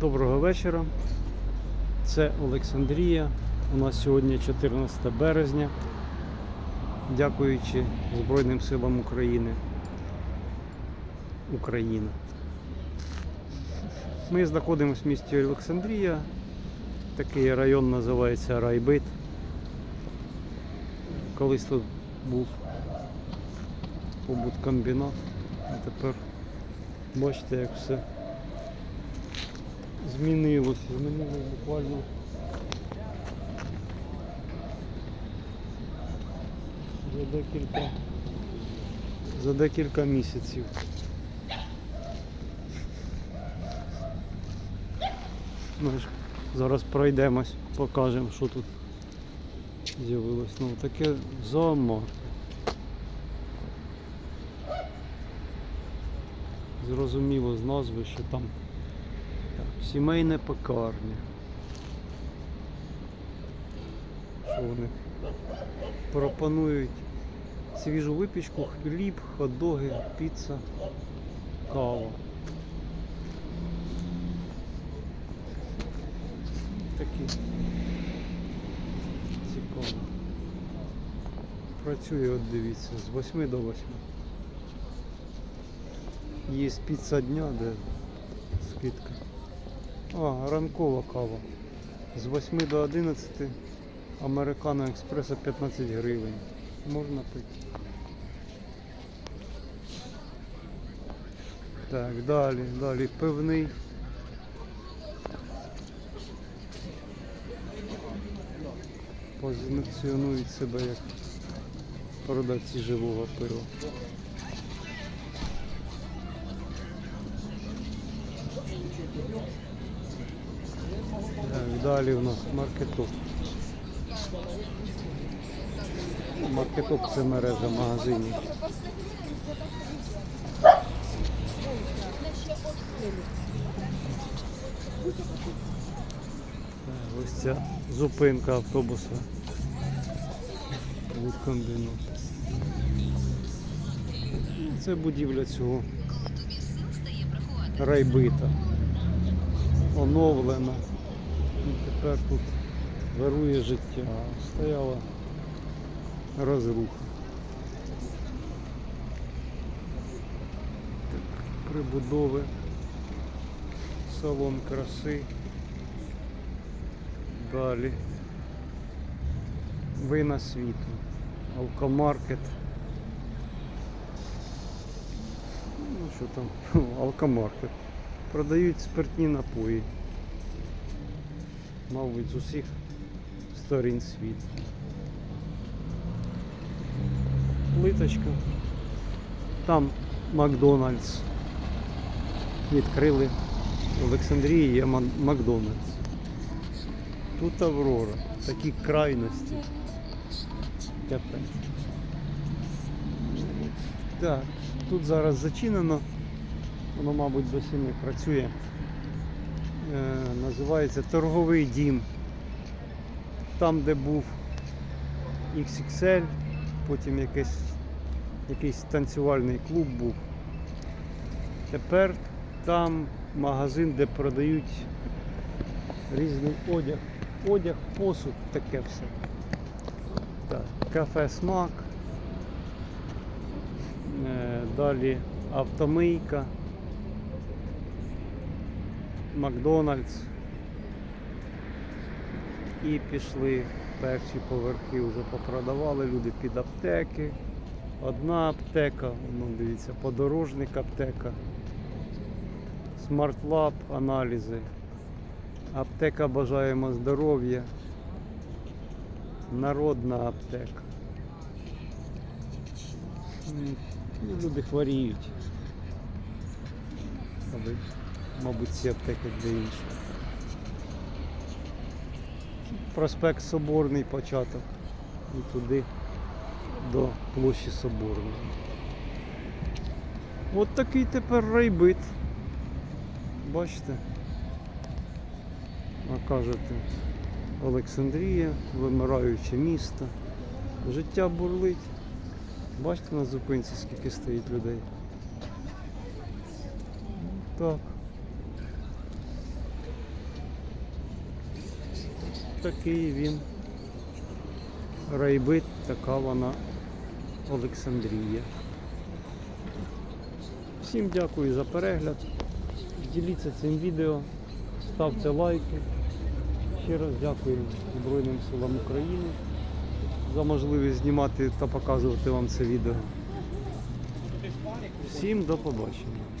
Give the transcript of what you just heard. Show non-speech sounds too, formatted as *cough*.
Доброго вечора. Це Олександрія. У нас сьогодні 14 березня. Дякуючи Збройним силам України. Україна. Ми знаходимося в місті Олександрія. Такий район називається Райбит. Колись тут був побуткомбінат, а тепер бачите, як все змінилося. Змінилося буквально. За декілька, за декілька місяців. Ми ж зараз пройдемось, покажемо, що тут з'явилось. Ну таке зоомарк. Зрозуміло з назви, що там так, сімейне пекарня. Що вони пропонують свіжу випічку, хліб, хот-доги, піца, кава. Такі цікаво. Працює, от дивіться, з 8 до 8. Є піца дня, де скидка. А, ранкова кава. З 8 до 11 Американо експреса 15 гривень. Можна пити. Так, далі, далі пивний. Позиціонують себе як продавці живого пива. Так, далі у нас маркетоп. Маркетоп це мережа магазинів. Ось ця зупинка автобуса. Вудкомбінат. Це будівля цього райбита. Оновлена. І тепер тут вирує життя. Стояла розруха. Так, прибудови, салон краси. Далі. Вина світу. Алкомаркет. Ну що там? *laughs* Алкомаркет. Продають спиртні напої. Мабуть, з усіх сторін світу. Плиточка. Там Макдональдс. Відкрили. В Олександрії є Макдональдс. Тут Аврора. Такі крайності. Так, тут зараз зачинено. Воно, мабуть, досі не працює. Е, називається торговий дім. Там, де був XXL, потім якийсь, якийсь танцювальний клуб був. Тепер там магазин, де продають різний одяг. Одяг, посуд, таке все. Так, кафе смак. Е, Далі автомийка. Макдональдс. І пішли перші поверхи вже попродавали люди під аптеки. Одна аптека, ну дивіться, подорожник аптека. Смарт-лаб, аналізи. Аптека бажаємо здоров'я. Народна аптека. Ну, Люди хворіють. Мабуть, ці аптеки для інших. Проспект Соборний початок. І туди до площі Соборної. От такий тепер райбит. Бачите? А кажете, Олександрія, вимираюче місто. Життя бурлить. Бачите на зупинці, скільки стоїть людей. Так. Такий він. Райбит, така вона Олександрія. Всім дякую за перегляд. Діліться цим відео, ставте лайки. Ще раз дякую Збройним силам України за можливість знімати та показувати вам це відео. Всім до побачення.